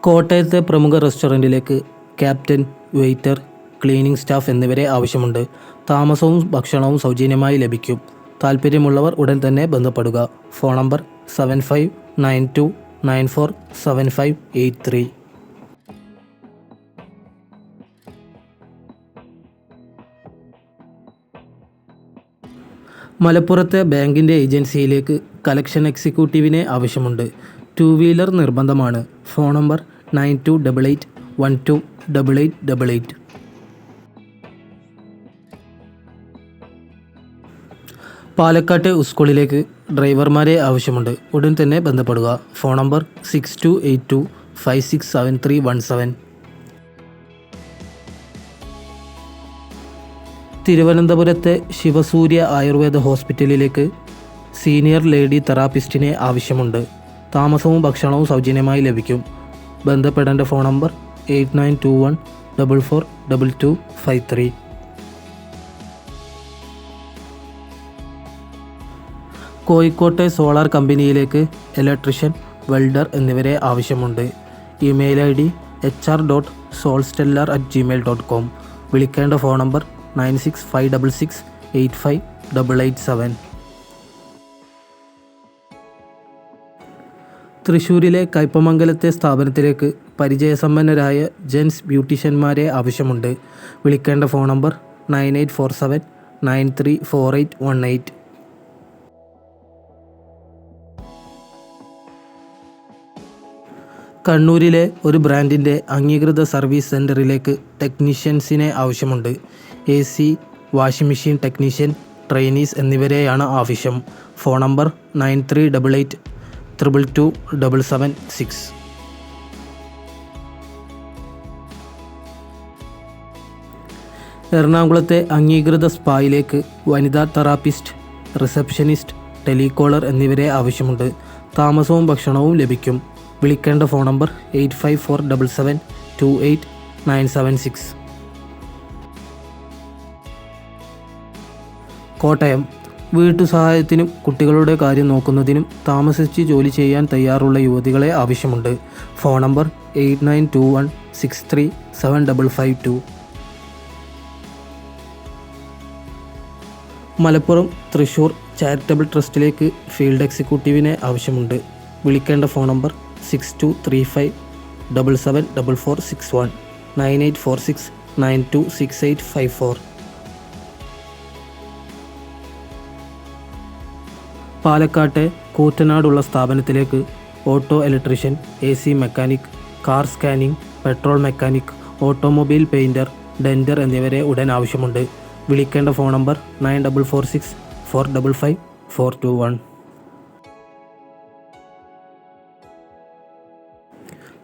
കോട്ടയത്തെ പ്രമുഖ റെസ്റ്റോറന്റിലേക്ക് ക്യാപ്റ്റൻ വെയ്റ്റർ ക്ലീനിംഗ് സ്റ്റാഫ് എന്നിവരെ ആവശ്യമുണ്ട്. താമസവും ഭക്ഷണവും സൗജന്യമായി ലഭിക്കും. താല്പര്യമുള്ളവർ ഉടൻ തന്നെ ബന്ധപ്പെടുക. Phone number seven five nine two nine four seven five eight three. മലപ്പുറത്തെ ബാങ്കിന്റെ ഏജൻസിയിലേക്ക് കലക്ഷൻ എക്സിക്യൂട്ടീവിനെ ആവശ്യമുണ്ട്. ടു വീലർ നിർബന്ധമാണ്. Phone number nine two double eight one two double eight double eight. പാലക്കാട്ടെ സ്കൂളിലേക്ക് ഡ്രൈവർമാരെ ആവശ്യമുണ്ട്. ഉടൻ തന്നെ ബന്ധപ്പെടുക. Phone number six two eight two five six seven three one seven തിരുവനന്തപുരത്തെ ശിവസൂര്യ ആയുർവേദ ഹോസ്പിറ്റലിലേക്ക് സീനിയർ ലേഡി തെറാപ്പിസ്റ്റിനെ ആവശ്യമുണ്ട്. താമസവും ഭക്ഷണവും സൗജന്യമായി ലഭിക്കും. ബന്ധപ്പെടേണ്ട phone number eight nine two one double four double two five three കോഴിക്കോട്ടെ സോളാർ കമ്പനിയിലേക്ക് ഇലക്ട്രീഷ്യൻ വെൽഡർ എന്നിവരെ ആവശ്യമുണ്ട്. Email I D H R dot solstellar at gmail dot com. വിളിക്കേണ്ട phone number nine six five double six eight five double eight seven തൃശ്ശൂരിലെ കയ്പമംഗലത്തെ സ്ഥാപനത്തിലേക്ക് പരിചയസമ്പന്നരായ gents ബ്യൂട്ടീഷ്യന്മാരെ ആവശ്യമുണ്ട്. വിളിക്കേണ്ട phone number nine eight four seven nine three four eight one eight. കണ്ണൂരിലെ ഒരു ബ്രാൻഡിന്റെ അംഗീകൃത സർവീസ് സെന്ററിലേക്ക് ടെക്നീഷ്യൻസിനെ ആവശ്യമുണ്ട്. A C washing machine technician trainees എന്നിവരെയാണ് ആവശ്യം. Phone number nine three double eight triple two double seven six എറണാകുളത്തെ അംഗീകൃത സ്പായിലേക്ക് വനിതാ തെറാപ്പിസ്റ്റ് റിസപ്ഷനിസ്റ്റ് ടെലികോളർ എന്നിവരെ ആവശ്യമുണ്ട്. താമസവും ഭക്ഷണവും ലഭിക്കും. വിളിക്കേണ്ട phone number eight five four double seven two eight nine seven six. Kottayam വീട്ടു സഹായത്തിനും കുട്ടികളുടെ കാര്യം നോക്കുന്നതിനും താമസിച്ച് ജോലി ചെയ്യാൻ തയ്യാറുള്ള യുവതികളെ ആവശ്യമുണ്ട്. Phone number eight nine two one six three seven double five two. Malappuram Thrissur charitable ട്രസ്റ്റിലേക്ക് field എക്സിക്യൂട്ടീവിനെ ആവശ്യമുണ്ട്. വിളിക്കേണ്ട phone number six two three five double seven double four six one nine eight four six nine two six eight five four പാലക്കാട്ടെ കൂറ്റനാടുള്ള സ്ഥാപനത്തിലേക്ക് auto electrician A C mechanic car scanning petrol mechanic automobile painter denter എന്നിവരെ ഉടൻ ആവശ്യമുണ്ട്. വിളിക്കേണ്ട phone number nine double four six four double five four two one.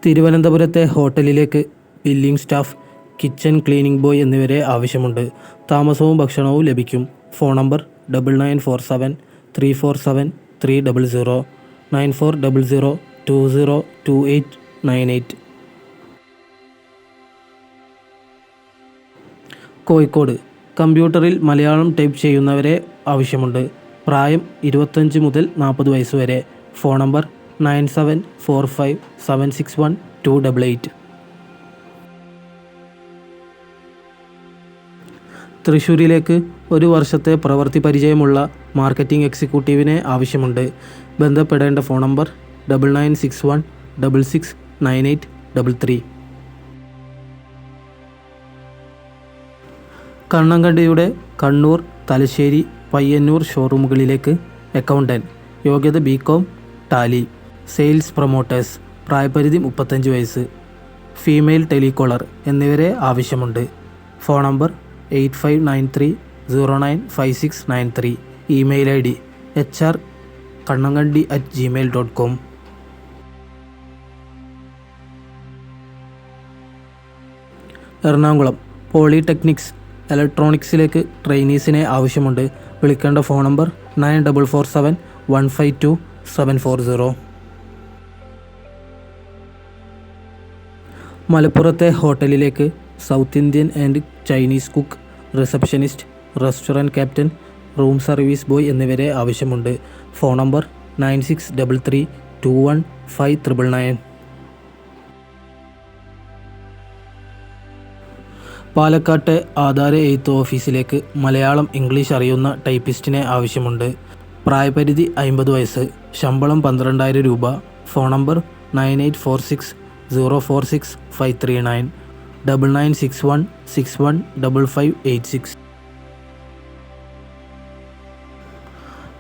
തിരുവനന്തപുരത്തെ ഹോട്ടലിലേക്ക് billing staff kitchen cleaning boy എന്നിവരെ ആവശ്യമുണ്ട്. താമസവും ഭക്ഷണവും ലഭിക്കും. Phone number double nine four seven three four seven three double zero nine four double zero two zero two eight nine eight Kozhikode. കമ്പ്യൂട്ടറിൽ Malayalam type ചെയ്യുന്നവരെ ആവശ്യമുണ്ട്. പ്രായം ഇരുപത്തഞ്ച് മുതൽ നാൽപ്പത് വയസ്സ് വരെ. Phone number nine seven four five seven six one two double eight. തൃശ്ശൂരിലേക്ക് ഒരു വർഷത്തെ പ്രവൃത്തി പരിചയമുള്ള മാർക്കറ്റിംഗ് എക്സിക്യൂട്ടീവിനെ ആവശ്യമുണ്ട്. ബന്ധപ്പെടേണ്ട phone number double nine six one double six nine eight double three കണ്ണങ്കണ്ടിയുടെ Kannur Thalassery Payyanur ഷോറൂമുകളിലേക്ക് അക്കൗണ്ടന്റ് യോഗ്യത B com Tally. Sales promoters പ്രായപരിധി മുപ്പത്തഞ്ച് വയസ്സ്. ഫീമെയിൽ ടെലികോളർ എന്നിവരെ ആവശ്യമുണ്ട്. Phone number eight five nine three zero nine five six nine three. Email ID D H R Kannankandi at Gmail dot com Ernakulam polytechnics ഇലക്ട്രോണിക്സിലേക്ക് ട്രെയിനീസിനെ ആവശ്യമുണ്ട്. വിളിക്കേണ്ട phone number nine double four seven one five two seven four zero. മലപ്പുറത്തെ ഹോട്ടലിലേക്ക് South Indian and Chinese cook receptionist restaurant captain room service boy എന്നിവരെ ആവശ്യമുണ്ട്. Phone number nine six double three two one five triple nine. പാലക്കാട്ടെ ആധാര എഴുത്ത് ഓഫീസിലേക്ക് Malayalam English അറിയുന്ന ടൈപ്പിസ്റ്റിനെ ആവശ്യമുണ്ട്. പ്രായപരിധി അമ്പത് വയസ്സ് ശമ്പളം പന്ത്രണ്ടായിരം രൂപ phone number nine eight four six zero four six five three nine. Double nine six one six one double five eight six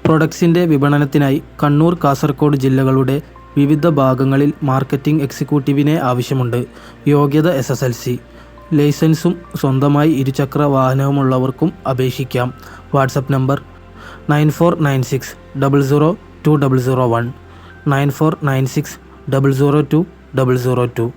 പ്രൊഡക്ട്സിന്റെ വിപണനത്തിനായി കണ്ണൂർ കാസർഗോഡ് ജില്ലകളുടെ വിവിധ ഭാഗങ്ങളിൽ മാർക്കറ്റിംഗ് എക്സിക്യൂട്ടീവിനെ ആവശ്യമുണ്ട്. യോഗ്യത എസ് എസ് എൽ സി ലൈസൻസും സ്വന്തമായി ഇരുചക്ര വാഹനവുമുള്ളവർക്കും അപേക്ഷിക്കാം. WhatsApp number nine four nine six double zero two double zero one. Nine four nine six double zero two double zero two.